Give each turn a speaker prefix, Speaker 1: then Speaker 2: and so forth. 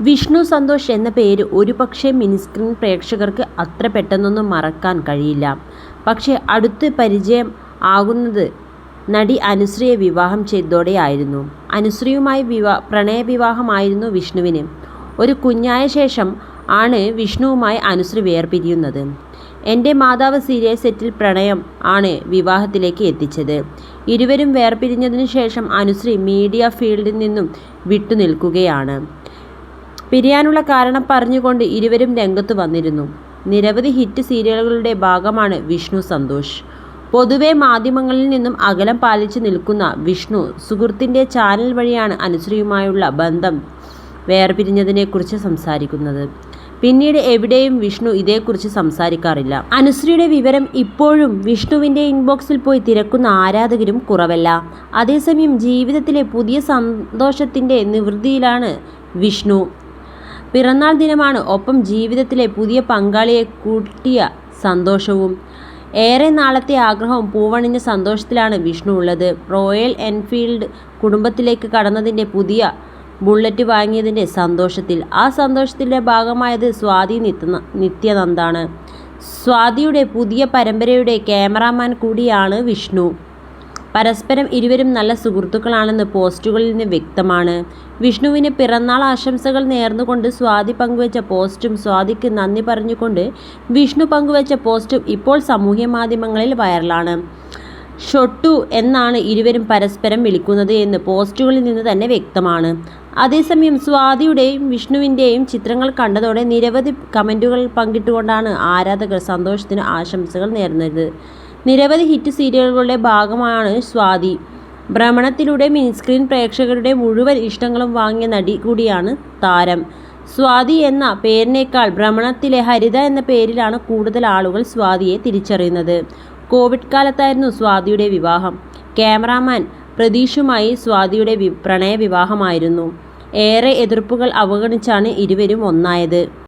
Speaker 1: വിഷ്ണു സന്തോഷ് എന്ന പേര് ഒരുപക്ഷേ മിനിസ്ക്രീൻ പ്രേക്ഷകർക്ക് അത്ര പെട്ടെന്നൊന്നും മറക്കാൻ കഴിയില്ല. പക്ഷേ അടുത്ത് പരിചയം ആകുന്നത് നടി അനുശ്രീയെ വിവാഹം ചെയ്തതോടെയായിരുന്നു. അനുശ്രീയുമായി വിവാ പ്രണയവിവാഹമായിരുന്നു വിഷ്ണുവിന്. ഒരു കുഞ്ഞായ ശേഷം ആണ് വിഷ്ണുവുമായി അനുശ്രീ വേർപിരിയുന്നത്. എന്റെ മാതാവ് സീരിയൽ സെറ്റിൽ പ്രണയം ആണ് വിവാഹത്തിലേക്ക് എത്തിച്ചത്. ഇരുവരും വേർപിരിഞ്ഞതിനു ശേഷം അനുശ്രീ മീഡിയ ഫീൽഡിൽ നിന്നും വിട്ടുനിൽക്കുകയാണ്. പിരിയാനുള്ള കാരണം പറഞ്ഞുകൊണ്ട് ഇരുവരും രംഗത്ത് വന്നിരുന്നു. നിരവധി ഹിറ്റ് സീരിയലുകളുടെ ഭാഗമാണ് വിഷ്ണു സന്തോഷ്. പൊതുവെ മാധ്യമങ്ങളിൽ നിന്നും അകലം പാലിച്ചു നിൽക്കുന്ന വിഷ്ണു സുഹൃത്തിന്റെ ചാനൽ വഴിയാണ് അനുശ്രീയുമായുള്ള ബന്ധം വേർപിരിഞ്ഞതിനെക്കുറിച്ച് സംസാരിക്കുന്നത്. പിന്നീട് എവിടെയും വിഷ്ണു ഇതേക്കുറിച്ച് സംസാരിക്കാറില്ല. അനുശ്രീയുടെ വിവരം ഇപ്പോഴും വിഷ്ണുവിന്റെ ഇൻബോക്സിൽ പോയി തിരക്കുന്ന ആരാധകരും കുറവല്ല. അതേസമയം ജീവിതത്തിലെ പുതിയ സന്തോഷത്തിന്റെ നിവൃത്തിയിലാണ് വിഷ്ണു. പിറന്നാൾ ദിനമാണ് ഒപ്പം ജീവിതത്തിലെ പുതിയ പങ്കാളിയെ കൂട്ടിയ സന്തോഷവും. ഏറെ നാളത്തെ ആഗ്രഹവും പൂവണിഞ്ഞ സന്തോഷത്തിലാണ് വിഷ്ണു ഉള്ളത്. റോയൽ എൻഫീൽഡ് കുടുംബത്തിലേക്ക് കടന്നതിന്റെ പുതിയ ബുള്ളറ്റ് വാങ്ങിയതിന്റെ സന്തോഷത്തിൽ. ആ സന്തോഷത്തിന്റെ ഭാഗമായത് സ്വാതി നിത്യാനന്ദാണ്. സ്വാതിയുടെ പുതിയ പരമ്പരയുടെ ക്യാമറാമാൻ കൂടിയാണ് വിഷ്ണു. പരസ്പരം ഇരുവരും നല്ല സുഹൃത്തുക്കളാണെന്ന് പോസ്റ്റുകളിൽ നിന്ന് വ്യക്തമാണ്. വിഷ്ണുവിന് പിറന്നാൾ ആശംസകൾ നേർന്നുകൊണ്ട് സ്വാതി പങ്കുവച്ച പോസ്റ്റും സ്വാതിക്ക് നന്ദി പറഞ്ഞുകൊണ്ട് വിഷ്ണു പങ്കുവച്ച പോസ്റ്റും ഇപ്പോൾ സാമൂഹ്യ മാധ്യമങ്ങളിൽ വൈറലാണ്. ഷൊട്ടു എന്നാണ് ഇരുവരും പരസ്പരം വിളിക്കുന്നത് എന്ന് പോസ്റ്റുകളിൽ നിന്ന് തന്നെ വ്യക്തമാണ്. അതേസമയം സ്വാതിയുടെയും വിഷ്ണുവിന്റെയും ചിത്രങ്ങൾ കണ്ടതോടെ നിരവധി കമന്റുകൾ പങ്കിട്ടുകൊണ്ടാണ് ആരാധകർ സന്തോഷത്തിന് ആശംസകൾ നേർന്നത്. നിരവധി ഹിറ്റ് സീരിയലുകളുടെ ഭാഗമാണ് സ്വാതി. ഭ്രമണത്തിലൂടെ മിനിസ്ക്രീൻ പ്രേക്ഷകരുടെ മുഴുവൻ ഇഷ്ടങ്ങളും വാങ്ങിയ നടി കൂടിയാണ് താരം. സ്വാതി എന്ന പേരിനേക്കാൾ ഭ്രമണത്തിലെ ഹരിത എന്ന പേരിലാണ് കൂടുതൽ ആളുകൾ സ്വാതിയെ തിരിച്ചറിയുന്നത്. കോവിഡ് കാലത്തായിരുന്നു സ്വാതിയുടെ വിവാഹം. ക്യാമറാമാൻ പ്രതീഷുമായി സ്വാതിയുടെ പ്രണയവിവാഹമായിരുന്നു. ഏറെ എതിർപ്പുകൾ അവഗണിച്ചാണ് ഇരുവരും ഒന്നായത്.